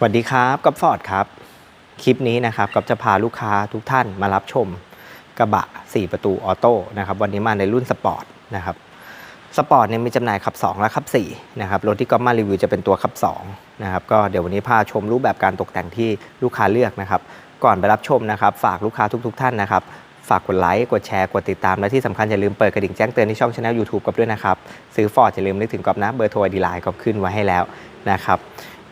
สวัสดีครับกับฟอร์ดครับ คลิปนี้นะครับกับจะพาลูกค้าทุกท่านมารับชมกระบะ 4 ประตูออโต้นะครับวันนี้มาในรุ่นสปอร์ตนะครับสปอร์ตเนี่ยมีจำหน่ายขับ 2 และขับ4นะครับรถที่ก๊อฟมารีวิวจะเป็นตัวขับ2นะครับก็เดี๋ยววันนี้พาชมรูปแบบการตกแต่งที่ลูกค้าเลือกนะครับ ก่อนไปรับชมนะครับ ฝากลูกค้าทุก ๆ ท่านนะครับฝากกดไลค์ กดแชร์ กดติดตาม และที่สำคัญอย่าลืมเปิดกระดิ่งแจ้งเตือนที่ช่องช anel YouTube กับด้วยนะครับ ซื้อฟอร์ดอย่าลืมนึกถึงกอบนะเบอร์โทรดีไลน์ก็ขึ้นไว้ให้แล้วนะครับ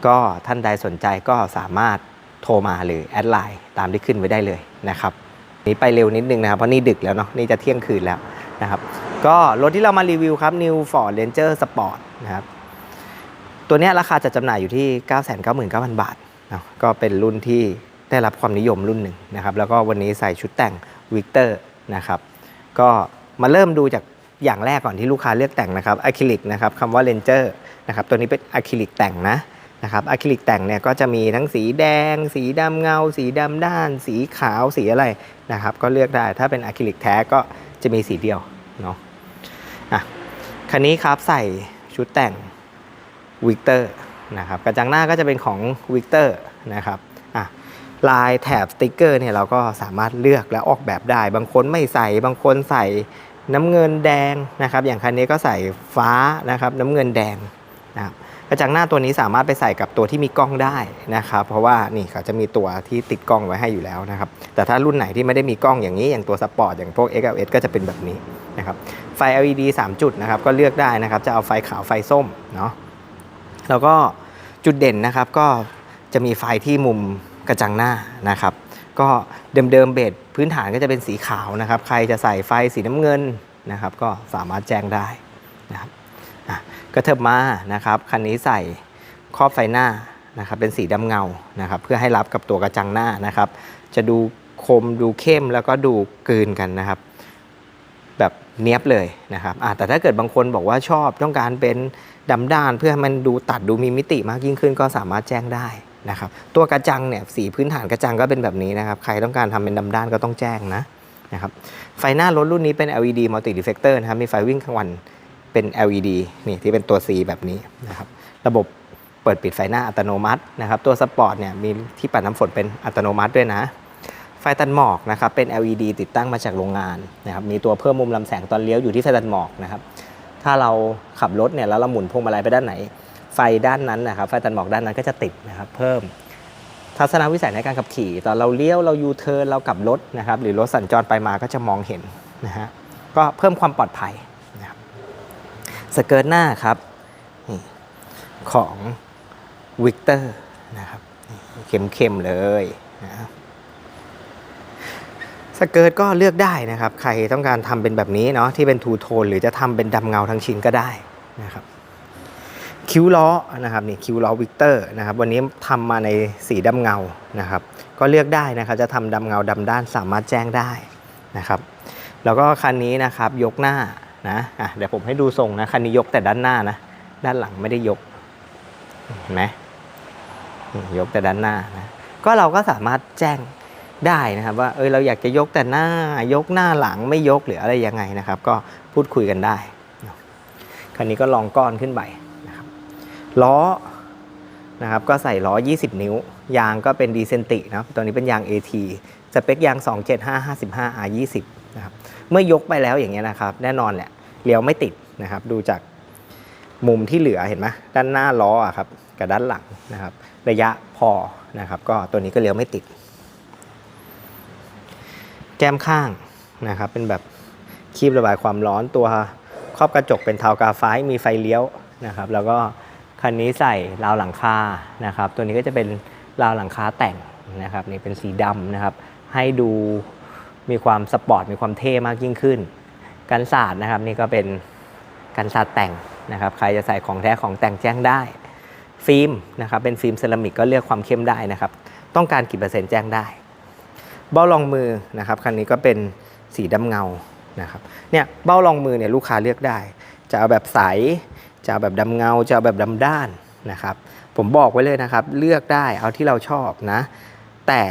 ก็ท่านใดสนใจก็สามารถโทรมาหรือแอดไลน์ตามที่ขึ้นไว้ได้เลยนะครับนี้ไปเร็วนิดนึงนะครับ เพราะนี่ดึกแล้วเนาะนี่จะเที่ยงคืนแล้วนะครับ ก็รถที่เรามารีวิวครับ New Ford Ranger Sport นะครับตัวนี้ราคาจะจำหน่ายอยู่ที่ 999,000 บาทเนาะก็เป็นรุ่นที่ได้รับความนิยมรุ่นหนึ่งนะครับ แล้วก็วันนี้ใส่ชุดแต่งวิกเตอร์นะครับ ก็มาเริ่มดูจากอย่างแรกก่อนที่ลูกค้าเลือกแต่งนะครับอะคริลิกนะครับคำว่า Ranger นะครับ ตัวนี้เป็นอะคริลิกแต่งนะ นะครับอะคริลิกแต่งเนี่ยก็จะมีทั้งสีแดง สีดำเงา สีดำด้าน สีขาวสีอะไรนะครับ ก็เลือกได้ถ้าเป็นอะคริลิกแท้ก็จะมีสีเดียวเนาะอะคันนี้ครับใส่ชุดแต่งวิกเตอร์นะครับกระจังหน้าก็จะเป็นของวิกเตอร์นะครับอะลายแถบสติกเกอร์เนี่ยเราก็สามารถเลือกและออกแบบได้ บางคนไม่ใส่บางคนใส่น้ำเงินแดงนะครับ อย่างคันนี้ก็ใส่ฟ้านะครับน้ำเงินแดงนะครับ กระจังหน้าตัวนี้สามารถไปใส่กับตัวที่มีกล้องได้นะครับ เพราะว่านี่เขาจะมีตัวที่ติดกล้องไว้ให้อยู่แล้วนะครับ แต่ถ้ารุ่นไหนที่ไม่ได้มีกล้องอย่างนี้อย่างตัวสปอร์ตอย่างพวก XLS ก็จะเป็นแบบนี้นะครับไฟ LED 3 จุดนะครับก็เลือกได้นะครับ จะเอาไฟขาวไฟส้มเนาะแล้วก็จุดเด่นนะครับก็จะมีไฟที่มุมกระจังหน้านะครับ ก็เดิมๆเบสพื้นฐานก็จะเป็นสีขาวนะครับ ใครจะใส่ไฟสีน้ำเงินนะครับ ก็สามารถแจ้งได้นะครับ อะก็เทิบมานะครับคันนี้ใส่ครอบไฟหน้านะครับเป็นสีดำเงานะครับเพื่อให้รับกับตัวกระจังหน้านะครับ จะดูคมดูเข้มแล้วก็ดูกลืนกันนะครับ แบบเนี้ยบเลยนะครับแต่ถ้าเกิดบางคนบอกว่าชอบต้องการเป็นดำด้านเพื่อให้มันดูตัดดูมีมิติมากยิ่งขึ้นก็สามารถแจ้งได้นะครับ ตัวกระจังเนี่ยสีพื้นฐานกระจังก็เป็นแบบนี้นะครับ ใครต้องการทำเป็นดำด้านก็ต้องแจ้งนะนะครับไฟหน้ารถรุ่นนี้เป็น LED multi reflector นะครับมีไฟวิ่งกลางวัน เป็น LED นี่ที่เป็นตัว C แบบนี้นะครับระบบเปิดปิดไฟหน้าอัตโนมัตินะครับตัวสปอร์ตเนี่ยมีที่ปัดน้ำฝนเป็นอัตโนมัติด้วยนะ ไฟตัดหมอกนะครับเป็น LED ติดตั้งมาจากโรงงานนะครับมีตัวเพิ่มมุมลำแสงตอนเลี้ยวอยู่ที่ไฟตัดหมอกนะครับถ้าเราขับรถเนี่ยแล้วเราหมุนพวงมาลัยไปด้านไหน ไฟด้านนั้นนะครับไฟตัดหมอกด้านนั้นก็จะติดนะครับเพิ่มทัศนวิสัยในการขับขี่ ตอนเราเลี้ยวเรายูเทิร์นเรากลับรถนะครับหรือรถสัญจรไปมาก็จะมองเห็นนะฮะก็เพิ่มความปลอดภัย สเกิร์ตหน้าครับของวิกเตอร์นะครับเข้มๆเลยนะครับสเกิร์ตก็เลือกได้นะครับ ใครต้องการทำเป็นแบบนี้เนาะที่เป็นทูโทนหรือจะทำเป็นดำเงาทั้งชิ้นก็ได้นะครับ คิ้วล้อนะครับนี่คิ้วล้อวิกเตอร์นะครับ วันนี้ทำมาในสีดำเงานะครับ ก็เลือกได้นะครับ จะทำดำเงาดำด้านสามารถแจ้งได้นะครับ แล้วก็คันนี้นะครับยกหน้า นะอะเดี๋ยวผมให้ดูทรงนะคันนี้ยกแต่ด้านหน้านะ ด้านหลังไม่ได้ยกเห็นไหมยกแต่ด้านหน้านะก็เราก็สามารถแจ้งได้นะครับว่าเออเราอยากจะยกแต่หน้ายกหน้าหลังไม่ยกหรืออะไรยังไงนะครับ ก็พูดคุยกันได้คันนี้ก็ลองก้อนขึ้นไปนะครับล้อนะครับก็ใส่ล้อ 20 นิ้ว ยางก็เป็นดีเซนตินะตัวนี้เป็นยาง AT สเปคยาง 275 55 R20 นะครับเมื่อยกไปแล้วอย่างเงี้ยนะครับ แน่นอนแหละ เลี้ยวไม่ติดนะครับ ดูจากมุมที่เหลือเห็นไหมด้านหน้าล้ออะครับกับด้านหลังนะครับ ระยะพอนะครับ ก็ตัวนี้ก็เลี้ยวไม่ติด แก้มข้างนะครับ เป็นแบบคีบระบายความร้อนตัวครอบกระจกเป็นเทากาไฟมีไฟเลี้ยวนะครับ แล้วก็คันนี้ใส่ราวหลังคานะครับ ตัวนี้ก็จะเป็นราวหลังคาแต่งนะครับนี่เป็นสีดำนะครับ ให้ดูมีความสปอร์ตมีความเท่มากยิ่งขึ้น กันศาสตร์นะครับนี่ก็เป็นกันศาสตร์แต่งนะครับ ใครจะใส่ของแท้ของแต่งแจ้งได้ ฟิล์มนะครับเป็นฟิล์มเซรามิกก็เลือกความเข้มได้นะครับ ต้องการกี่เปอร์เซ็นต์แจ้งได้ เบ้ารองมือนะครับคันนี้ก็เป็นสีดำเงานะครับเนี่ยเบ้ารองมือเนี่ยลูกค้าเลือกได้ จะเอาแบบใสจะเอาแบบดำเงา จะเอาแบบดำด้านนะครับ ผมบอกไว้เลยนะครับ เลือกได้เอาที่เราชอบนะ แต่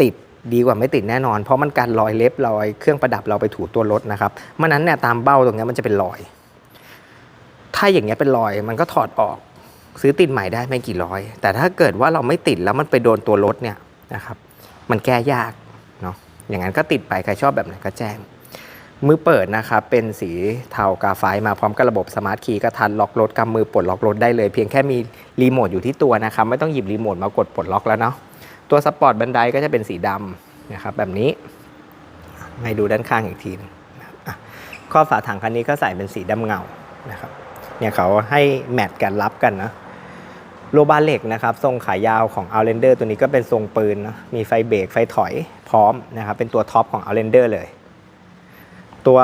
ติด ดีกว่าไม่ติดแน่นอน เพราะมันการรอยเล็บรอยเครื่องประดับเราไปถูตัวรถนะครับเมื่อนั้นเนี่ยตามเบ้าตรงเนี้ยมันจะเป็นรอย ถ้าอย่างเงี้ยเป็นรอยมันก็ถอดออก ซื้อติดใหม่ได้ไม่กี่ร้อย แต่ถ้าเกิดว่าเราไม่ติดแล้วมันไปโดนตัวรถเนี่ยนะครับ มันแก้ยากเนาะอย่างนั้นก็ติดไปใครชอบแบบไหนก็แจ้งมือเปิดนะครับ เป็นสีเทากาไฟมาพร้อมกับระบบสมาร์ทคีย์กระทันล็อกรถกำมือปลดล็อกรถได้เลย เพียงแค่มีรีโมทอยู่ที่ตัวนะครับ ไม่ต้องหยิบรีโมทมากดปลดล็อกแล้วเนาะ ตัวสปอร์ตบันไดก็จะเป็นสีดำนะครับแบบนี้ให้ดูด้านข้างอีกทีนึงข้อฝาถังคันนี้ก็ใส่เป็นสีดำเงานะครับเนี่ยเขาให้แมทกันรับกันนะโลบาเหล็กนะครับทรงขายาวของ Outlander ตัวนี้ก็เป็นทรงปืนนะมีไฟเบรกไฟถอยพร้อมนะครับเป็นตัวท็อปของ Outlander เลย ตัว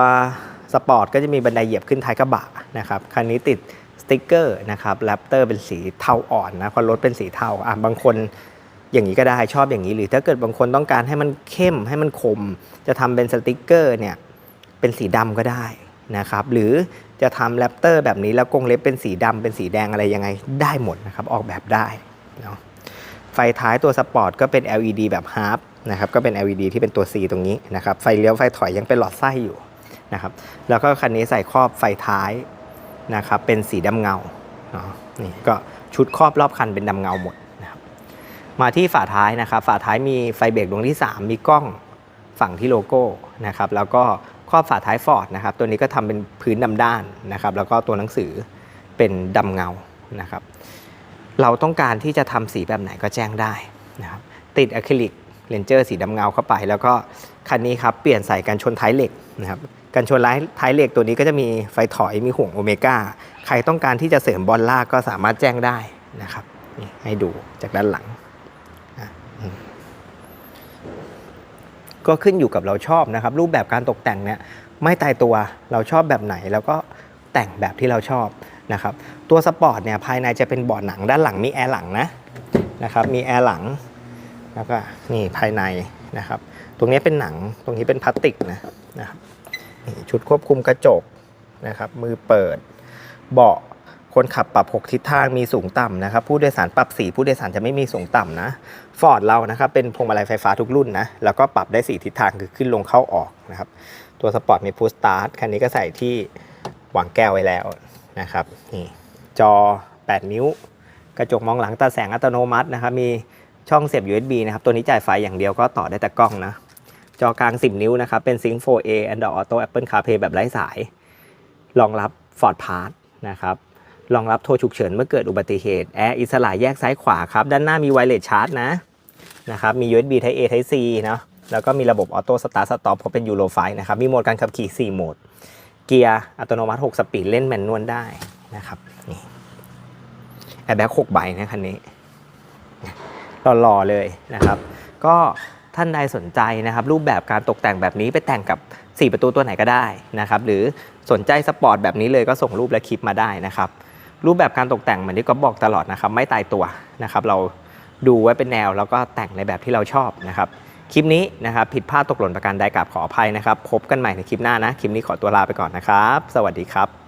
สปอร์ตก็จะมีบันไดเหยียบขึ้นท้ายกระบะนะครับคันนี้ติดสติ๊กเกอร์นะครับแรปเตอร์เป็นสีเทาอ่อนนะพราะรถเป็นสีเทาอะบางคน อย่างนี้ก็ได้ชอบอย่างนี้หรือถ้าเกิดบางคนต้องการให้มันเข้มให้มันคม จะทำเป็นสติ๊กเกอร์เนี่ยเป็นสีดำก็ได้นะครับหรือจะทำแรปเตอร์แบบนี้แล้วกรงเล็บเป็นสีดำเป็นสีแดงอะไรยังไงได้หมดนะครับออกแบบได้เนาะไฟท้ายตัวสปอร์ตก็เป็น LED แบบฮาร์ปนะครับก็เป็น LED ที่เป็นตัว C ตรงนี้นะครับไฟเลี้ยวไฟถอยยังเป็นหลอดไส้อยู่นะครับแล้วก็คันนี้ใส่ครอบไฟท้ายนะครับเป็นสีดำเงาเนาะนี่ก็ชุดครอบรอบคันเป็นดำเงาหมด มาที่ฝาท้ายนะครับ ฝาท้ายมีไฟเบรกดวงที่ 3 มีกล้องฝั่งที่โลโก้นะครับ แล้วก็ครอบฝาท้ายฟอร์ดนะครับ ตัวนี้ก็ทำเป็นพื้นดำด้านนะครับ แล้วก็ตัวหนังสือเป็นดำเงานะครับ เราต้องการที่จะทำสีแบบไหนก็แจ้งได้นะครับ ติดอะคริลิกเลนเจอร์สีดำเงาเข้าไป แล้วก็คันนี้ครับเปลี่ยนใส่กันชนท้ายเหล็กนะครับกันชนท้ายท้ายเหล็กตัวนี้ก็จะมีไฟถอยมีห่วงโอเมก้าใครต้องการที่จะเสริมบอลล่าก็สามารถแจ้งได้นะครับนี่ให้ดูจากด้านหลัง ก็ขึ้นอยู่กับเราชอบนะครับ รูปแบบการตกแต่งเนี่ยไม่ตายตัวเราชอบแบบไหนแล้วก็แต่งแบบที่เราชอบนะครับตัวสปอร์ตเนี่ยภายในจะเป็นเบาะหนังด้านหลังมีแอร์หลังนะนะครับมีแอร์หลังแล้วก็นี่ภายในนะครับ ตรงนี้เป็นหนังตรงนี้เป็นพลาสติกนะนะครับนี่ชุดควบคุมกระจกนะครับมือเปิดเบาะ คนขับปรับ 6 ทิศทางมีสูงต่ำนะครับ ผู้โดยสารปรับสีผู้โดยสารจะไม่มีสูงต่ำนะฟอร์ดเรานะครับเป็นพวงมาลัยไฟฟ้าทุกรุ่นนะแล้วก็ปรับได้ 4 ทิศทางคือขึ้นลงเข้าออกนะครับ ตัวสปอร์ตมีพุชสตาร์ทคันนี้ก็ใส่ที่วางแก้วไว้แล้วนะครับนี่จอ 8 นิ้ว กระจกมองหลังตัดแสงอัตโนมัตินะครับ มีช่องเสียบ USB นะครับ ตัวนี้จ่ายไฟอย่างเดียวก็ต่อได้แต่กล้องนะ จอกลาง 10 นิ้วนะครับ เป็น Sync 4A Android Auto Apple CarPlay แบบไร้สาย รองรับ Ford Pass นะครับ รองรับโทรฉุกเฉินเมื่อเกิดอุบัติเหตุแอร์อิสระแยกซ้ายขวาครับด้านหน้ามีไวเลสชาร์จนะนะครับมี USB Type A Type C เนาะแล้วก็มีระบบออโต้สตาร์ทสต็อปเพราะเป็นยูโรไฟนะครับมีโหมดการขับขี่ 4 โหมด เกียร์อัตโนมัติ 6 สปีดเล่นแมนนวลได้นะครับนี่แอร์แบ็ก6ใบนะคันนี้หล่อๆเลยนะครับ ก็ท่านใดสนใจนะครับ รูปแบบการตกแต่งแบบนี้ไปแต่งกับ 4 ประตูตัวไหนก็ได้นะครับ หรือสนใจสปอร์ตแบบนี้เลยก็ส่งรูปและคลิปมาได้นะครับ รูปแบบการตกแต่งเหมือนที่ก็บอกตลอดนะครับ ไม่ตายตัวนะครับ เราดูไว้เป็นแนวแล้วก็แต่งในแบบที่เราชอบนะครับ คลิปนี้นะครับผิดพลาดตกหล่นประการใดกราบขออภัยนะครับ พบกันใหม่ในคลิปหน้านะ คลิปนี้ขอตัวลาไปก่อนนะครับ สวัสดีครับ